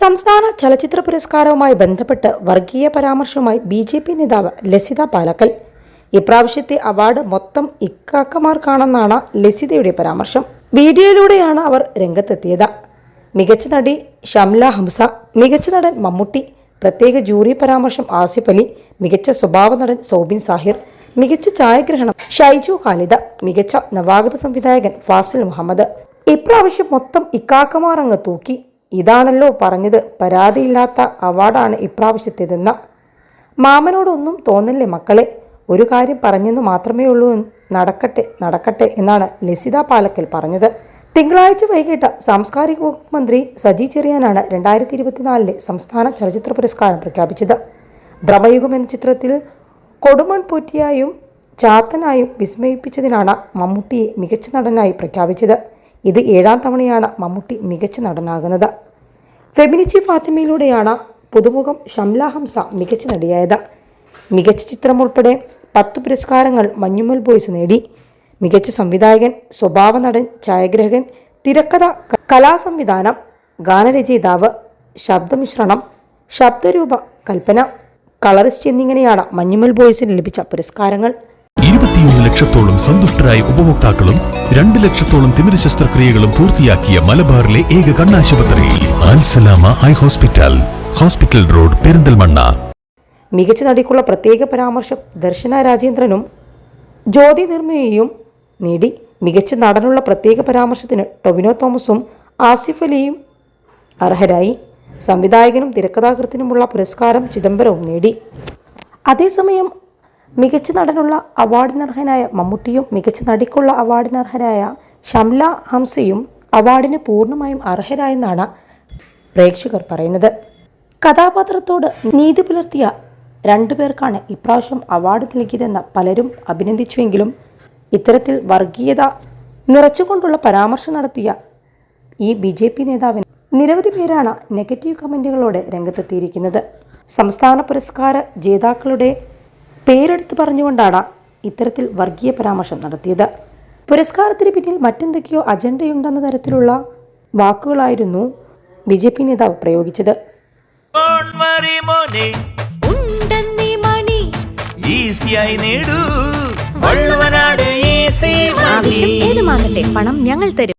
സംസ്ഥാന ചലച്ചിത്ര പുരസ്കാരവുമായി ബന്ധപ്പെട്ട് വർഗീയ പരാമർശവുമായി ബി ജെ പി നേതാവ് ലസിത പാലക്കൽ. ഇപ്രാവശ്യത്തെ അവാർഡ് മൊത്തം ഇക്കാക്കമാർക്കാണെന്നാണ് ലസിതയുടെ പരാമർശം. വീഡിയോയിലൂടെയാണ് അവർ രംഗത്തെത്തിയത്. മികച്ച നടി ഷംല ഹംസ മികച്ച നടൻ മമ്മൂട്ടി പ്രത്യേക ജൂറി പരാമർശം ആസിഫ് അലി മികച്ച സ്വഭാവ നടൻ സോബിൻ സാഹിർ മികച്ച ഛായാഗ്രഹണം ഷൈജു ഖാലിദ മികച്ച നവാഗത സംവിധായകൻ ഫാസിൽ മുഹമ്മദ്. ഇപ്രാവശ്യം മൊത്തം ഇക്കാക്കമാർ അങ്ങ് തൂക്കി. ഇതാണല്ലോ പറഞ്ഞത്. പരാതിയില്ലാത്ത അവാർഡാണ് ഇപ്രാവശ്യത്തേതെന്ന. മാമനോടൊന്നും തോന്നില്ലേ മക്കളെ? ഒരു കാര്യം പറഞ്ഞെന്ന് മാത്രമേ ഉള്ളൂ നടക്കട്ടെ നടക്കട്ടെ എന്നാണ് ലസിത പാലക്കൽ പറഞ്ഞത്. തിങ്കളാഴ്ച വൈകിട്ട് സാംസ്കാരിക വകുപ്പ് മന്ത്രി സജി ചെറിയാനാണ് രണ്ടായിരത്തി ഇരുപത്തിനാലിലെ സംസ്ഥാന ചലച്ചിത്ര പുരസ്കാരം പ്രഖ്യാപിച്ചത്. ഭ്രമയുഗം എന്ന ചിത്രത്തിൽ കൊടുമൺ പൊറ്റിയായും ചാത്തനായും വിസ്മയിപ്പിച്ചതിനാണ് മമ്മൂട്ടിയെ മികച്ച നടനായി പ്രഖ്യാപിച്ചത്. ഇത് ഏഴാം തവണയാണ് മമ്മൂട്ടി മികച്ച നടനാകുന്നത്. ഫെമിനിച്ചി ഫാത്തിമയിലൂടെയാണ് പുതുമുഖം ഷംല ഹംസ മികച്ച നടിയായത്. മികച്ച ചിത്രം ഉൾപ്പെടെ പത്ത് പുരസ്കാരങ്ങൾ മഞ്ഞുമൽ ബോയ്സ് നേടി. മികച്ച സംവിധായകൻ സ്വഭാവ നടൻ ഛായാഗ്രഹകൻ തിരക്കഥ കലാസംവിധാനം ഗാനരചയിതാവ് ശബ്ദമിശ്രണം ശബ്ദരൂപ കൽപ്പന കളറിസ്റ്റ് എന്നിങ്ങനെയാണ് മഞ്ഞുമൽ ബോയ്സിന് ലഭിച്ച പുരസ്കാരങ്ങൾ. ഇരുപത്തിയൊന്ന് ലക്ഷത്തോളം സന്തുഷ്ടരായ ഉപഭോക്താക്കളും രണ്ട് ലക്ഷത്തോളം തിമിര ശസ്ത്രക്രിയകളും പൂർത്തിയാക്കിയ മലബാറിലെ ഏക കണ്ണാശുപത്രി Alsalama high hospital hospital road Perinthalmanna. മികച്ച നടിക്കുള്ള പ്രത്യേക പരാമർശം ദർശന രാജേന്ദ്രനും ജ്യോതി നിർമ്മയെയും നേടി. മികച്ച നടനുള്ള പ്രത്യേക പരാമർശത്തിന് ടൊവിനോ തോമസും ആസിഫ് അലിയും അർഹരായി. സംവിധായകനും തിരക്കഥാകൃത്തിനുമുള്ള പുരസ്കാരം ചിദംബരവും നേടി. അതേസമയം മികച്ച നടനുള്ള അവാർഡിനർഹനായ മമ്മൂട്ടിയും മികച്ച നടിക്കുള്ള അവാർഡിനർഹനായ ഷംല ഹംസയും അവാർഡിന് പൂർണമായും അർഹരായെന്നാണ് പ്രേക്ഷകർ പറയുന്നത്. കഥാപാത്രത്തോട് നീതി പുലർത്തിയ രണ്ടുപേർക്കാണ് ഇപ്രാവശ്യം അവാർഡ് നൽകിയതെന്ന് പലരും അഭിനന്ദിച്ചുവെങ്കിലും ഇത്തരത്തിൽ വർഗീയത നിറച്ചുകൊണ്ടുള്ള പരാമർശം നടത്തിയ ഈ ബി ജെ പി നേതാവിന് നിരവധി പേരാണ് നെഗറ്റീവ് കമന്റുകളോടെ രംഗത്തെത്തിയിരിക്കുന്നത്. സംസ്ഥാന പുരസ്കാര ജേതാക്കളുടെ പേരെടുത്ത് പറഞ്ഞുകൊണ്ടാണ് ഇത്തരത്തിൽ വർഗീയ പരാമർശം നടത്തിയത്. പുരസ്കാരത്തിന് പിന്നിൽ മറ്റെന്തൊക്കെയോ അജണ്ടയുണ്ടെന്ന തരത്തിലുള്ള വാക്കുകളായിരുന്നു ബി ജെ പി നേതാവ് പ്രയോഗിച്ചത്. ഏതുമാകട്ടെ പണം ഞങ്ങൾ തരും.